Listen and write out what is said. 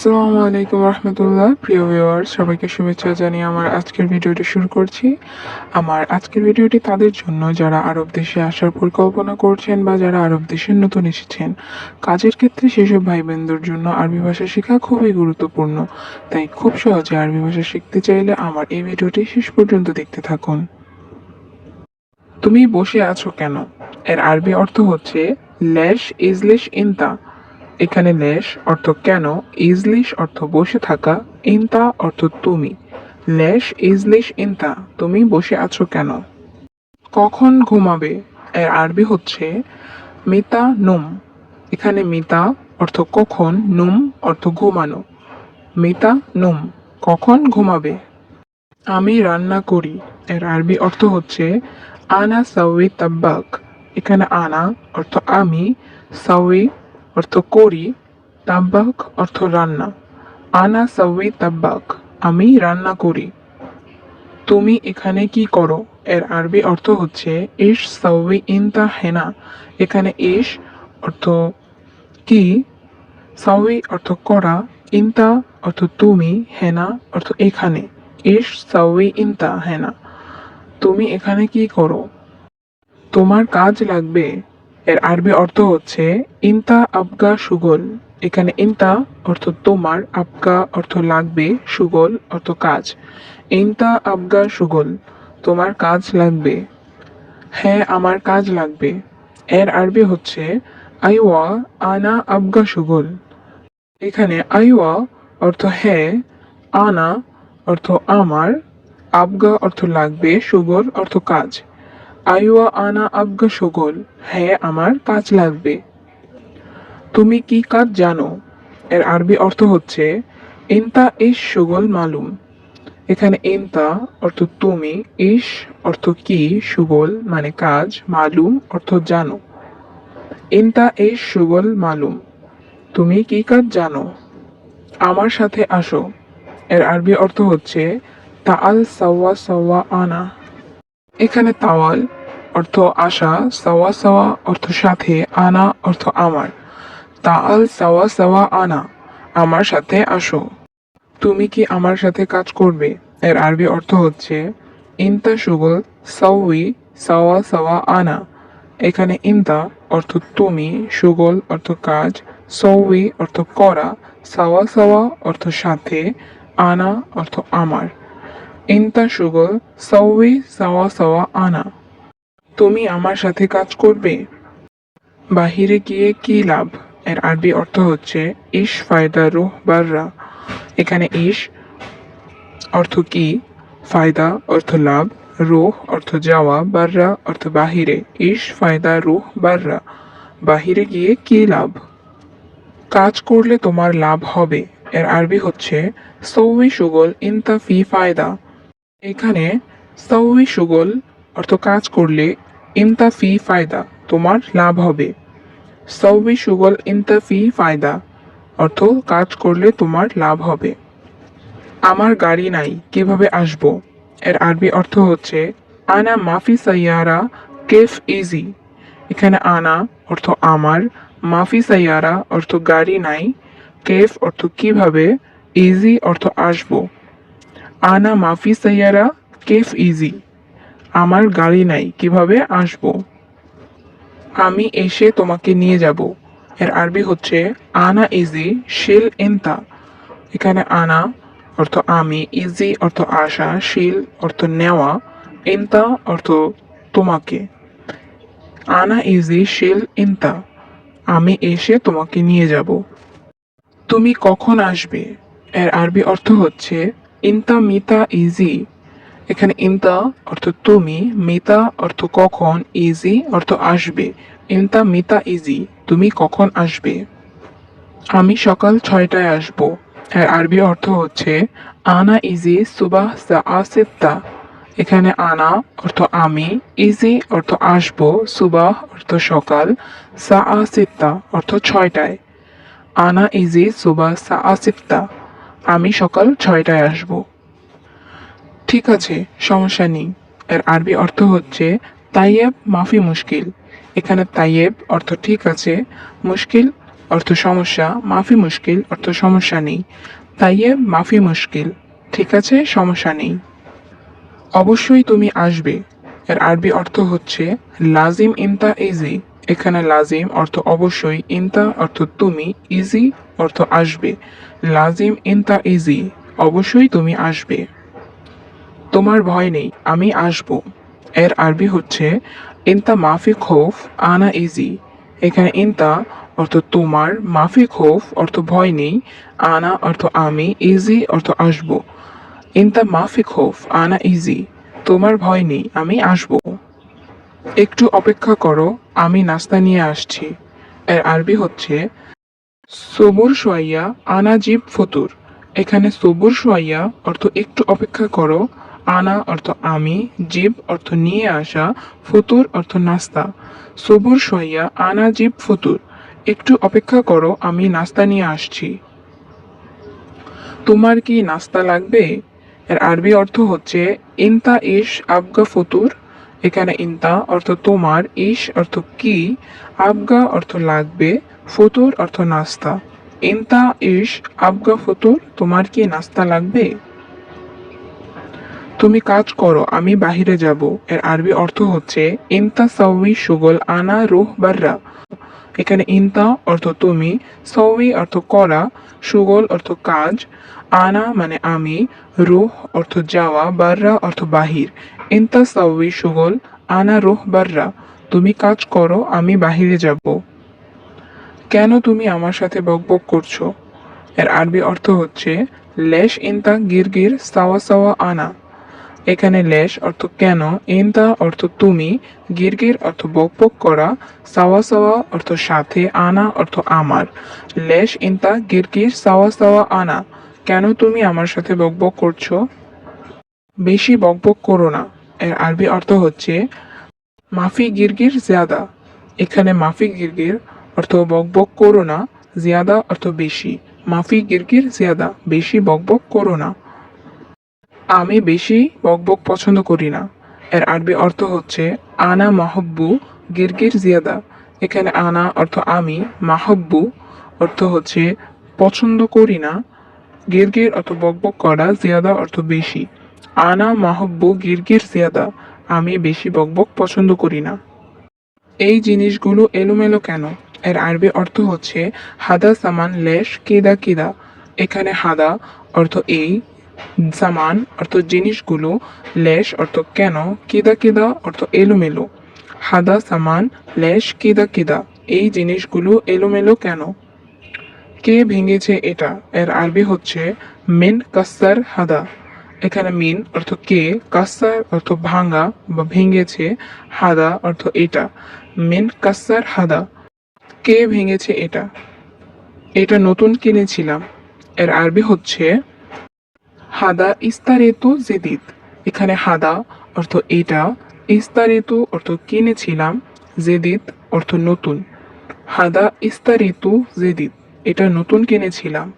আসসালামু আলাইকুম রহমতুল্লাহ। প্রিয় ভিউয়ার্স সবাইকে শুভেচ্ছা জানিয়ে আমার আজকের ভিডিওটি শুরু করছি। আমার আজকের ভিডিওটি তাদের জন্য যারা আরব দেশে আসার পরিকল্পনা করছেন বা যারা আরব দেশে নতুন এসেছেন। কাজের ক্ষেত্রে সেসব ভাই বোনদের জন্য আরবি ভাষা শেখা খুবই গুরুত্বপূর্ণ। তাই খুব সহজে আরবি ভাষা শিখতে চাইলে আমার এই ভিডিওটি শেষ পর্যন্ত দেখতে থাকুন। তুমি বসে আছো কেন? এর আরবি অর্থ হচ্ছে, লেশ ইজলিশ ইনতা। এখানে লেশ অর্থ কেন, ইজলিশ অর্থ বসে থাকা, ইনতা অর্থ তুমি। লেশ, ইজলিশ, ইনতা, তুমি বসে আছো কেন? কখন ঘুমাবে? এর আরবি হচ্ছে মিতা নুম। এখানে মিতা অর্থ কখন, নুম অর্থ ঘুমানো। মিতা নুম, কখন ঘুমাবে? আমি রান্না করি। এর আরবি অর্থ হচ্ছে আনা সাউই তাব্বাক। এখানে আনা অর্থ আমি, সাউই অর্থ করি তাব্বাক অর্থ রান্না। আনা সাউই তাব্বাক, আমি রান্না করি। তুমি এখানে কি করো? এর আরবি অর্থ হচ্ছে, ইশ সাউই ইনতা হেনা। এখানে ইশ অর্থ কি? সাউই অর্থ করা, ইনতা অর্থ তুমি, হেনা অর্থ এখানে। ইশ সাউই ইনতা হেনা। তুমি এখানে কি করো? তোমার কাজ লাগবে এর আরবি অর্থ হচ্ছে, ইনতা আবগা সুগল। এখানে ইনতা অর্থ তোমার, আবগা অর্থ লাগবে, সুগল অর্থ কাজ। ইনতা আবগা সুগল। তোমার কাজ লাগবে। হ্যাঁ আমার কাজ লাগবে। এর আরবি হচ্ছে, আইওয়া আনা আবগা সুগল। এখানে আইওয়া অর্থ হ্যাঁ আনা অর্থ আমার আবগা অর্থ লাগবে, সুগল অর্থ কাজ। আইওয়া আনা আবগা সুগল হ্যাঁ আমার কাজ লাগবে। তুমি কি কাজ জানো? এর আরবি অর্থ হচ্ছে ইনতা ইস সুগল মালুম। এখানে ইনতা অর্থ তুমি ইস অর্থ কি, সুগল মানে কাজ, মালুম অর্থ জানো। ইনতা ইস সুগল মালুম। তুমি কি কাজ জানো? আমার সাথে আসো। এর আরবি অর্থ হচ্ছে, তাআল সাওয়া সাওয়া আনা। এখানে তাওয়াল অর্থ আশা, সাওয়া সাওয়া অর্থ সাথে, আনা অর্থ আমার। তাআল সাওয়া সাওয়া আনা, আমার সাথে আসো। তুমি কি আমার সাথে কাজ করবে? এর আরবি অর্থ হচ্ছে, ইনতা সুগল সাউই সাওয়া সাওয়া আনা। এখানে ইনতা অর্থ তুমি সুগল অর্থ কাজ সৌই অর্থ করা, সাওয়া সাওয়া অর্থ সাথে, আনা অর্থ আমার। ইনতা সুগল সৌই সাওয়া সাওয়া আনা। তুমি আমার সাথে কাজ করবে। বাহিরে গিয়ে কি লাভ? এর আরবি অর্থ হচ্ছে, ইশ ফায়দা রুহ বাররা। এখানে ইশ অর্থ কি? ফায়দা অর্থ লাভ। রুহ অর্থ যাওয়া। বাররা অর্থ বাহিরে। ইশ ফায়দা রুহ বাররা। বাহিরে গিয়ে কি লাভ? কাজ করলে তোমার লাভ হবে। এর আরবি হচ্ছে, সৌই সুগল ইনতা ফি ফায়দা। এখানে, সৌই সুগল অর্থ কাজ করলে ইনতা ফি ফায়দা, তোমার লাভ হবে। সৌই সুগল ইনতা ফি ফায়দা, অর্থ কাজ করলে তোমার লাভ হবে। আমার গাড়ি নাই, কীভাবে আসব? এর আরবি অর্থ হচ্ছে, আনা মাফি সাইয়ারা, কেফ ইজি। এখানে আনা অর্থ আমার, মাফি সাইয়ারা অর্থ গাড়ি নাই, কেফ অর্থ কীভাবে? ইজি অর্থ আসব। আনা মাফি সাইয়ারা, কেফ ইজি। আমার গাড়ি নাই, কীভাবে আসব? আমি এসে তোমাকে নিয়ে যাব। এর আরবি হচ্ছে, আনা ইজি শিল ইনতা এখানে আনা অর্থ আমি ইজি অর্থ আসা শিল অর্থ নেওয়া ইনতা অর্থ তোমাকে আনা ইজি শিল ইনতা আমি এসে তোমাকে নিয়ে যাব। তুমি কখন আসবে? এর আরবি অর্থ হচ্ছে ইনতা মিতা ইজি। এখানে ইনতা অর্থ তুমি, মিতা অর্থ কখন, ইজি অর্থ আসবে। ইনতা মিতা, ইজি, তুমি কখন আসবে? আমি সকাল ছয়টায় আসব। এর আরবি অর্থ হচ্ছে, আনা ইজি সুবাহ সিত্তা। এখানে আনা অর্থ আমি, ইজি অর্থ আসব, সুবাহ অর্থ সকাল সা সিত্তা অর্থ ছয়টায়। আনা ইজি সুবাহ সা সিত্তা। আমি সকাল ছয়টায় আসব। ঠিক আছে, সমস্যা নেই। এর আরবি অর্থ হচ্ছে, তাইয়েব মাফি মুশকিল। এখানে তাইয়েব অর্থ ঠিক আছে, মুশকিল অর্থ সমস্যা, মাফি মুশকিল অর্থ সমস্যা নেই। তাইয়েব মাফি মুশকিল, ঠিক আছে, সমস্যা নেই। অবশ্যই তুমি আসবে। এর আরবি অর্থ হচ্ছে, লাজিম ইনতা ইজি। এখানে লাজিম অর্থ অবশ্যই ইনতা অর্থ তুমি, ইজি অর্থ আসবে। লাজিম ইনতা ইজি, অবশ্যই তুমি আসবে। তোমার ভয় নেই, আমি আসব। এর আরবি হচ্ছে, ইনতা মাফি খোফ, আনা ইজি। এখানে ইনতা অর্থ তোমার, মাফি খোফ অর্থ ভয় নেই, আনা অর্থ আমি, ইজি অর্থ আসব। ইনতা মাফি খোফ, আনা ইজি। তোমার ভয় নেই, আমি আসব। একটু অপেক্ষা করো, আমি নাস্তা নিয়ে আসছি। এর আরবি হচ্ছে, সবুর সোয়াইয়া আনা জিব ফতুর। এখানে সবুর সোয়াইয়া অর্থ একটু অপেক্ষা করো আনা অর্থ আমি, জিব অর্থ নিয়ে আসা, ফতুর অর্থ নাস্তা। সবুর সোয়াইয়া আনা জিব ফতুর। একটু অপেক্ষা করো, আমি নাস্তা নিয়ে আসছি। তোমার কি নাস্তা লাগবে? এর আরবি অর্থ হচ্ছে, ইনতা ইশ আবগা ফতুর। এখানে ইনতা অর্থ তোমার, ইশ অর্থ কি? আবগা অর্থ লাগবে, ফতুর অর্থ নাস্তা। ইনতা ইশ আবগা ফতুর, তোমার কি নাস্তা লাগবে? তুমি কাজ করো, আমি বাহিরে যাব। এর আরবি অর্থ হচ্ছে, ইনতা সাউই সুগল আনা রুহ বাররা। এখানে ইনতা অর্থ তুমি সৌই অর্থ করা, সুগল অর্থ কাজ, আনা মানে আমি, রুহ অর্থ যাওয়া, বাররা অর্থ বাহির। ইনতা সৌই সুগল আনা রুহ বাররা। তুমি কাজ করো, আমি বাহিরে যাব। কেন তুমি আমার সাথে বকবক করছ? এর আরবি অর্থ হচ্ছে, লেশ ইনতা গিরগির সাওয়া সাওয়া আনা। এখানে লেশ অর্থ কেন, ইনতা অর্থ তুমি, গিরগির অর্থ বকবক করা, সাওয়া সাওয়া অর্থ সাথে, আনা অর্থ আমার। লেশ, ইনতা, গিরগির, সাওয়া সাওয়া, আনা, কেন তুমি আমার সাথে বকবক করছ? বেশি বকবক করো না। এর আরবি অর্থ হচ্ছে, মাফি গিরগির, জিয়াদা। এখানে মাফি গিরগির অর্থ বকবক করো না, জিয়াদা অর্থ বেশি। মাফি গিরগির, জিয়াদা, বেশি বকবক করো না। আমি বেশি বকবক পছন্দ করি না। এর আরবি অর্থ হচ্ছে, আনা মাহব্বু গিরগির জিয়াদা। এখানে আনা অর্থ আমি। মাহব্বু অর্থ হচ্ছে, পছন্দ করি না। গিরগির অর্থ বকবক করা, জিয়াদা অর্থ বেশি। আনা মাহব্বু গিরগির জিয়াদা। আমি বেশি বকবক পছন্দ করি না। এই জিনিসগুলো এলোমেলো কেন? এর আরবি অর্থ হচ্ছে, হাদা সামান লেশ কেদা কেদা। এখানে হাদা অর্থ এই সামান, অর্থ জিনিসগুলো, লেশ, অর্থ কেন, কিদা কিদা, অর্থ এলোমেলো। হাদা, সামান, লেশ, কিদা কিদা, এই জিনিসগুলো এলোমেলো কেন? কে ভেঙেছে এটা? এর আরবি হচ্ছে মিন কাসার হাদা। এখানে মিন অর্থ কে, কাসার অর্থ ভাঙা বা ভেঙেছে, হাদা অর্থ এটা। মিন কাসার হাদা। কে ভেঙেছে এটা? এটা নতুন কিনেছিলাম। এর আরবি হচ্ছে হাদা ইস্তারেতু জেদিদ। এখানে হাদা অর্থ এটা, ইস্তারেতু অর্থ কিনেছিলাম, জেদিদ অর্থ নতুন। হাদা ইস্তারেতু জেদিদ, এটা নতুন কিনেছিলাম।